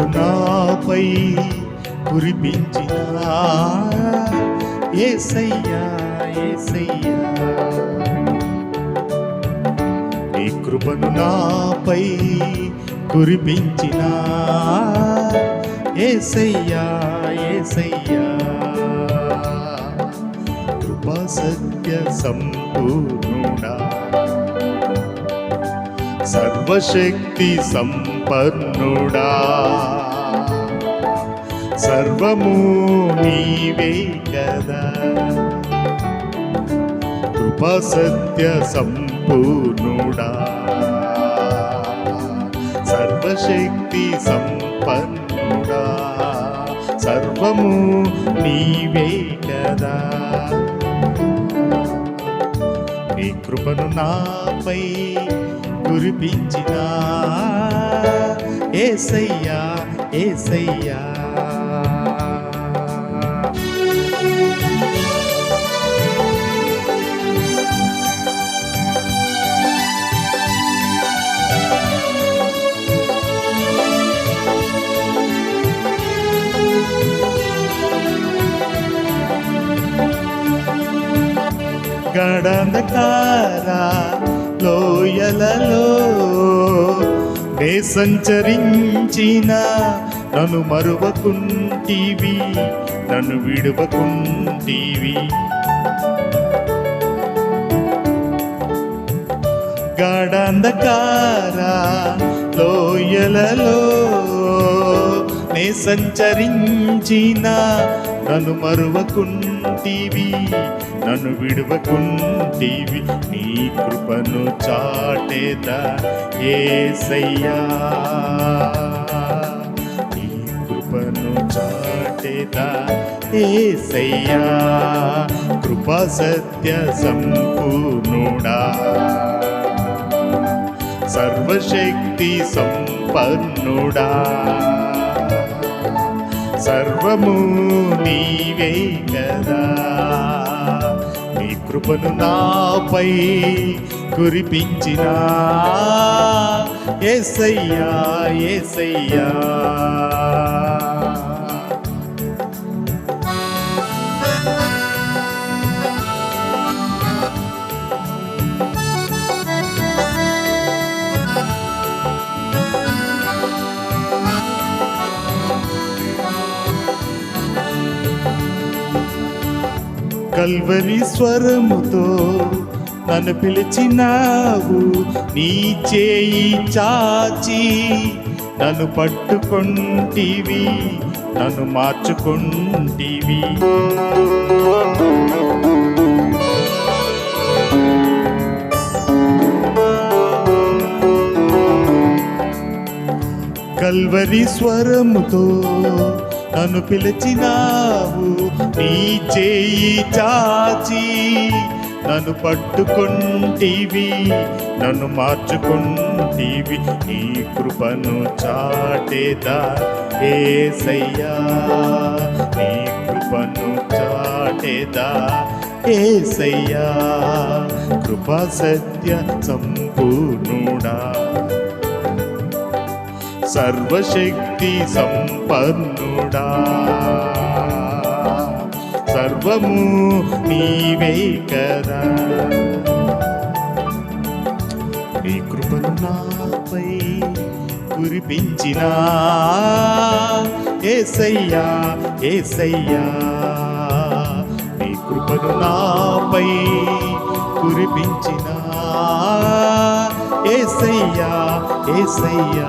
కృపను నాపై కురిపించిన. ఏసయ్యా ఏసయ్యా. నీ కృపను నాపై కురిపించిన. ఏసయ్యా ఏసయ్యా. కృపా సత్య సంపూర్ణుడా. సర్వశక్తి సంపన్నుడా. సర్వము నీవే కదా. కృపా సత్య సంపూర్ణుడా. సర్వశక్తి సంపన్నుడా. సర్వము నీవే కదా. నీ కృపను నాపై కురిపించిన ఏసయ్యా ఏసయ్యా గడంధకార లోయలలో నే సంచరించిన నన్ను మరువకుంటీవి నన్ను విడువకుంటీవి. గాఢంధకార లోయలలో నే సంచరించిన నన్ను మరువకుంటీవి నన్ను విడువకుంటివి. నీ కృపను చాటేదా ఏసయ్యా. నీ కృపను చాటేదా ఏసయ్యా. కృపా సత్య సంపూర్ణుడా. సర్వశక్తి సంపన్నుడా. సర్వము నీవే కదా. నీ కృపను నాపై కురిపించినా. ఏసయ్యా ఏసయ్యా. కల్వరి స్వరముతో నన్ను పిలిచినావు. నీ చేయి చాచి నన్ను పట్టుకొంటివి నన్ను మార్చుకొంటివి. కల్వరి స్వరముతో నన్ను పిలిచినావు నీ చేయి చాచి. నన్ను పట్టుకుంటీవి నన్ను మార్చుకుంటీవి నీ కృపను చాటేదా ఏసయ్యా. నీ కృపను చాటేదా ఏసయ్యా. కృపా సత్య సంపూర్ణుడా. సర్వశక్తి సంపన్నుడా. సర్వము నీవే కదా. నీ కృపను నాపై కురిపించిన. ఏసయ్యా ఏసయ్యా. నీ కృపను నాపై కురిపించిన. ఏసయ్యా ఏసయ్యా.